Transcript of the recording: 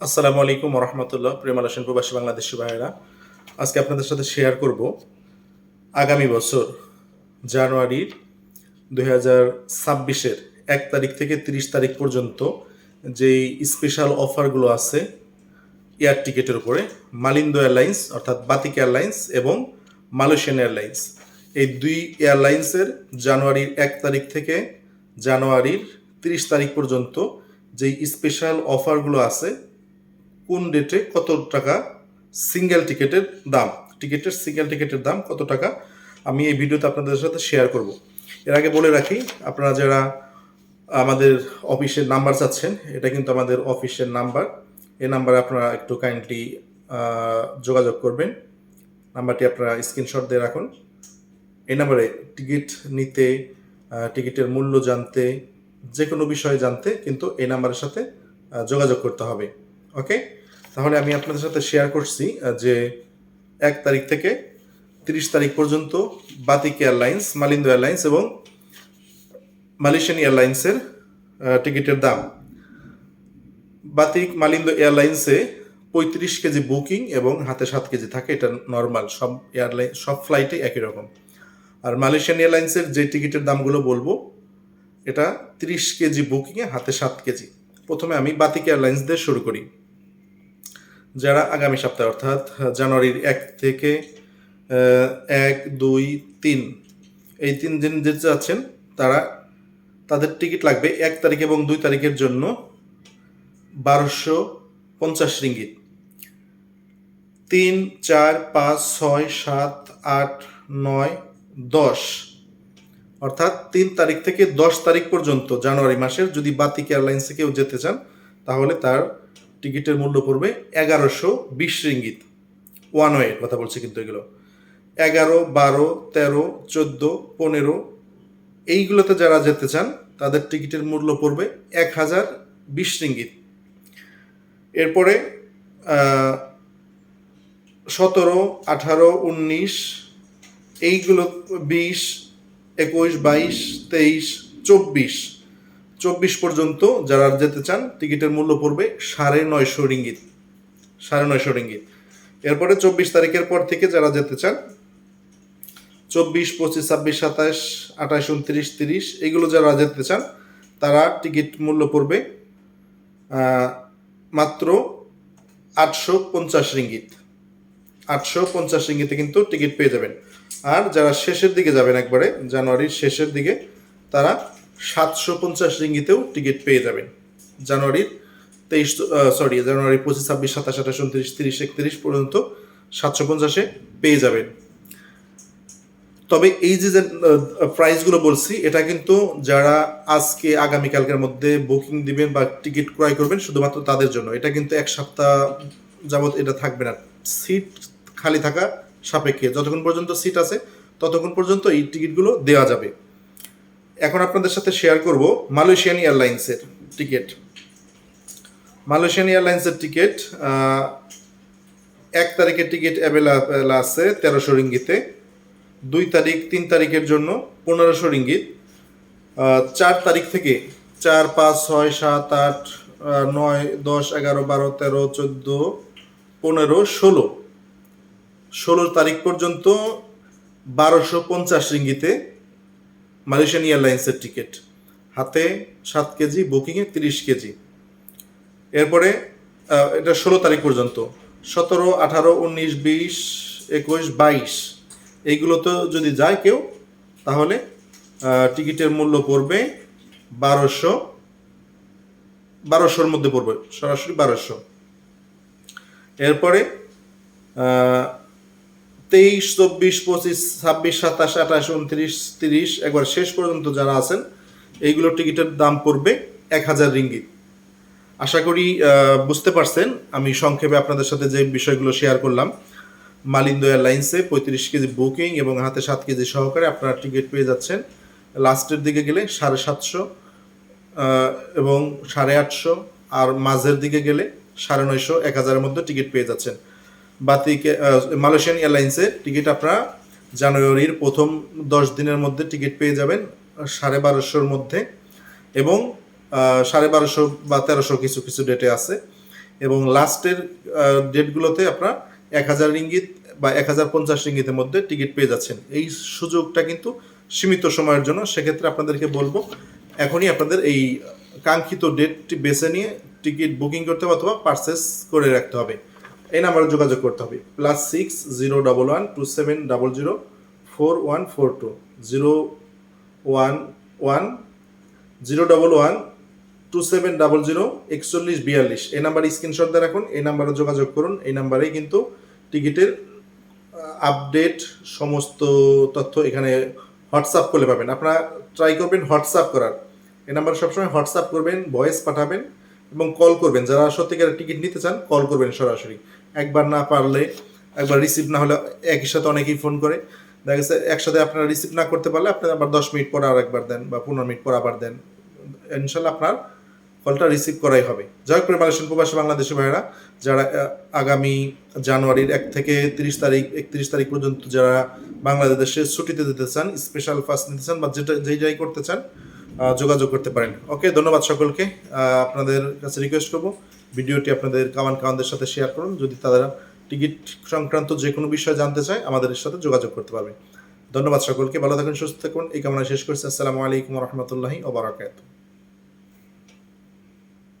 আসসালামু আলাইকুম রহমতুল্লাহ প্রেমাল প্রবাসী বাংলাদেশি ভাইয়েরা। আজকে আপনাদের সাথে শেয়ার করব আগামী বছর জানুয়ারির দুই হাজার ছাব্বিশের এক তারিখ থেকে তিরিশ তারিখ পর্যন্ত যেই স্পেশাল অফারগুলো আছে এয়ার টিকেটের উপরে, মালিন্দ এয়ারলাইন্স অর্থাৎ বাতিক এয়ারলাইন্স এবং মালয়েশিয়ান এয়ারলাইন্স এই দুই এয়ারলাইন্সের জানুয়ারির এক তারিখ থেকে জানুয়ারির তিরিশ তারিখ পর্যন্ত যেই স্পেশাল অফারগুলো আছে কোন ডেটে কত টাকা সিঙ্গেল টিকেটের দাম? টিকেটের সিঙ্গেল টিকেটের দাম কত টাকা? আমি এই ভিডিওতে আপনাদের সাথে শেয়ার করব। এর আগে বলে রাখি, আপনারা যারা আমাদের অফিসের নাম্বার চাচ্ছেন, এটা কিন্তু আমাদের অফিসের নাম্বার এই নাম্বারে আপনারা একটু কাইন্ডলি যোগাযোগ করবেন। নাম্বারটি আপনারা স্ক্রিনশট দিয়ে রাখুন। এই নাম্বারে টিকিট নিতে টিকিটের মূল্য জানতে যে কোনো বিষয়ে জানতে কিন্তু এই নাম্বারের সাথে যোগাযোগ করতে হবে। ওকে তাহলে আমি আপনাদের সাথে শেয়ার করছি যে এক তারিখ থেকে তিরিশ তারিখ পর্যন্ত বাতিক এয়ারলাইন্স মালিন্দ এয়ারলাইন্স এবং মালয়েশিয়ান এয়ারলাইন্সের টিকিটের দাম। বাতিক মালিন্দ এয়ারলাইন্সে পঁয়ত্রিশ কেজি বুকিং এবং হাতে সাত কেজি থাকে, এটা নর্মাল সব এয়ারলাইন সব ফ্লাইটে একই রকম। আর মালয়েশিয়ান এয়ারলাইন্সের যে টিকিটের দামগুলো বলব, এটা তিরিশ কেজি বুকিংয়ে হাতে সাত কেজি। প্রথমে আমি বাতিক এয়ারলাইন্স দিয়ে শুরু করি। যারা আগামী সপ্তাহে, অর্থাৎ জানুয়ারির এক থেকে এক, দুই, তিন, এই তিন দিন যেতে যাচ্ছেন, তারা, তাদের টিকিট লাগবে এক তারিখ এবং দুই তারিখের জন্য বারোশো পঞ্চাশ রিঙ্গিত। তিন, চার, পাঁচ, ছয়, সাত, আট, নয়, দশ, অর্থাৎ তিন তারিখ থেকে দশ তারিখ পর্যন্ত জানুয়ারি মাসের যদি বাতিক এয়ারলাইন্সে কেউ যেতে চান, তাহলে তার টিকিটের মূল্য পড়বে এগারোশো বিশ রিঙ্গিত। ওয়ান ওয়ে কথা বলছি কিন্তু এগুলো। এগারো, বারো, তেরো, চোদ্দ, পনেরো, এইগুলোতে যারা যেতে চান, তাদের টিকিটের মূল্য পড়বে এক হাজার বিশ রিঙ্গিত। এরপরে সতেরো, আঠারো, উনিশ, এইগুলো, বিশ, একুশ, বাইশ, তেইশ, চব্বিশ। চব্বিশ পর্যন্ত যারা যেতে চান, টিকিটের মূল্য পড়বে সাড়ে নয়শো রিঙ্গিত। সাড়ে নয়শো রিঙ্গিত। এরপরে চব্বিশ তারিখের পর থেকে যারা যেতে চান, চব্বিশ, পঁচিশ, ছাব্বিশ, সাতাশ, আঠাশ, উনত্রিশ, তিরিশ, এগুলো যারা যেতে চান, তারা টিকিট মূল্য পড়বে মাত্র আটশো পঞ্চাশ রিঙ্গিত। আটশো পঞ্চাশ রিঙ্গিতে কিন্তু টিকিট পেয়ে যাবেন। আর যারা শেষের দিকে যাবেন একবারে, জানুয়ারির শেষের দিকে, তারা সাতশো পঞ্চাশ রিঙ্গিতেও টিকিট পেয়ে যাবেন। জানুয়ারির তেইশ সরি জানুয়ারি পঁচিশ, ছাব্বিশ, সাতাশ, আঠাশ, উনত্রিশ, তিরিশ, একত্রিশ পর্যন্ত সাতশো পঞ্চাশে পেয়ে যাবেন। তবে এই যে প্রাইসগুলো বলছি, এটা কিন্তু যারা আজকে, আগামীকালকের মধ্যে বুকিং দিবেন বা টিকিট ক্রয় করবেন, শুধুমাত্র তাদের জন্য। এটা কিন্তু এক সপ্তাহ যাবত এটা থাকবে না। সিট খালি থাকা সাপেক্ষে। যতক্ষণ পর্যন্ত সিট আছে, ততক্ষণ পর্যন্ত এই টিকিটগুলো দেওয়া যাবে। এখন আপনাদের সাথে শেয়ার করব মালয়েশিয়ান এয়ারলাইন্সের টিকিট মালয়েশিয়ান এয়ারলাইন্সের টিকিট এক তারিখের টিকিট অ্যাভেলেবেল আছে তেরোশো রিঙ্গিতে, দুই তারিখ, তিন তারিখের জন্য পনেরোশো রিঙ্গিত চার তারিখ থেকে চার, পাঁচ, ছয়, সাত, আট নয়, দশ, এগারো, বারো, তেরো, চোদ্দ, পনেরো, ষোলো। ষোলো তারিখ পর্যন্ত বারোশো পঞ্চাশ রিঙ্গিতে মালয়েশিয়ান এয়ারলাইন্সের টিকিট। হাতে সাত কেজি, বুকিংয়ে তিরিশ কেজি। এরপরে এটা ষোলো তারিখ পর্যন্ত। সতেরো, আঠারো, উনিশ, বিশ, একুশ, বাইশ। এইগুলোতে যদি যায় কেউ, তাহলে টিকিটের মূল্য পড়বে বারোশো, বারোশোর মধ্যে পড়বে, সরাসরি বারোশো। এরপরে তেইশ, চব্বিশ, পঁচিশ, ছাব্বিশ, সাতাশ, আঠাশ, উনত্রিশ, তিরিশ, একবার শেষ পর্যন্ত যারা আছেন এইগুলো টিকিটের দাম পড়বে এক হাজার রিঙ্গিত। আশা করি বুঝতে পারছেন, আমি সংক্ষেপে আপনাদের সাথে যে বিষয়গুলো শেয়ার করলাম, মালিন্দ এয়ারলাইন্সে পঁয়ত্রিশ কেজি বুকিং এবং হাতে সাত কেজি সহকারে আপনারা টিকিট পেয়ে যাচ্ছেন। লাস্টের দিকে গেলে সাড়ে সাতশো এবং সাড়ে আটশো, আর মাঝের দিকে গেলে সাড়ে নয়শো, এক হাজারের মধ্যে টিকিট পেয়ে যাচ্ছেন। বাতিকে মালয়েশিয়ান এয়ারলাইন্সে টিকিট আপনারা জানুয়ারির প্রথম দশ দিনের মধ্যে টিকিট পেয়ে যাবেন, সাড়ে বারোশোর মধ্যে। এবং সাড়ে বারোশো বা তেরোশো কিছু কিছু ডেটে আছে। এবং লাস্টের ডেটগুলোতে আপনার এক হাজার রিঙ্গিত বা এক হাজার পঞ্চাশ রিঙ্গিতের মধ্যে টিকিট পেয়ে যাচ্ছেন। এই সুযোগটা কিন্তু সীমিত সময়ের জন্য সেক্ষেত্রে আপনাদেরকে বলব, এখনই আপনাদের এই কাঙ্ক্ষিত ডেটটি বেছে নিয়ে টিকিট বুকিং করতে হবে অথবা পারচেস করে রাখতে হবে। এই নাম্বারে যোগাযোগ করতে হবে। Plus six zero double one two seven double zero four one four two zero one one zero double one two seven double zero একচল্লিশ বিয়াল্লিশ। এই নাম্বারে স্ক্রিনশট দিয়ে রাখুন, এই নাম্বারে যোগাযোগ করুন, এই নাম্বারেই কিন্তু টিকিটের আপডেট সমস্ত তথ্য এখানে হোয়াটসঅ্যাপ করলে পাবেন। আপনারা ট্রাই করবেন হোয়াটসঅ্যাপ করার। এই নাম্বারে সবসময় হোয়াটসঅ্যাপ করবেন ভয়েস পাঠাবেন এবং কল করবেন। যারা সত্যিকারের টিকিট নিতে চান কল করবেন সরাসরি। একবার না পারলে, একবার রিসিভ না হলে একই সাথে অনেকেই ফোন করে। দেখা গেছে একসাথে আপনারা রিসিভ না করতে পারলে আপনারা আবার দশ মিনিট পর আর একবার দেন বা পনেরো মিনিট পর আবার দেন। ইনশাল্লাহ আপনার কলটা রিসিভ করাই হবে। যাই হোক মালয়েশিয়ান প্রবাসী বাংলাদেশি ভাইয়েরা, যারা আগামী জানুয়ারির এক থেকে তিরিশ তারিখ, একত্রিশ তারিখ পর্যন্ত যারা বাংলাদেশে ছুটিতে দিতে চান স্পেশাল ফার্স্ট নিতে চান বা যেটা, যেই যাই করতে চান যোগাযোগ করতে পারেন। ওকে ধন্যবাদ সকলকে। আপনাদের কাছে রিকোয়েস্ট করব। ভিডিওটি আপনাদের কামান কামানদের সাথে শেয়ার করুন। যদি তারা টিকিট সংক্রান্ত যে কোনো বিষয় জানতে চায়, আমাদের সাথে যোগাযোগ করতে পারবে। ধন্যবাদ সকলকে, ভালো থাকুন, সুস্থ থাকুন। এই কামনা শেষ করছি। আসসালামু আলাইকুম রহমতুল্লাহি ওবরাকাতুহ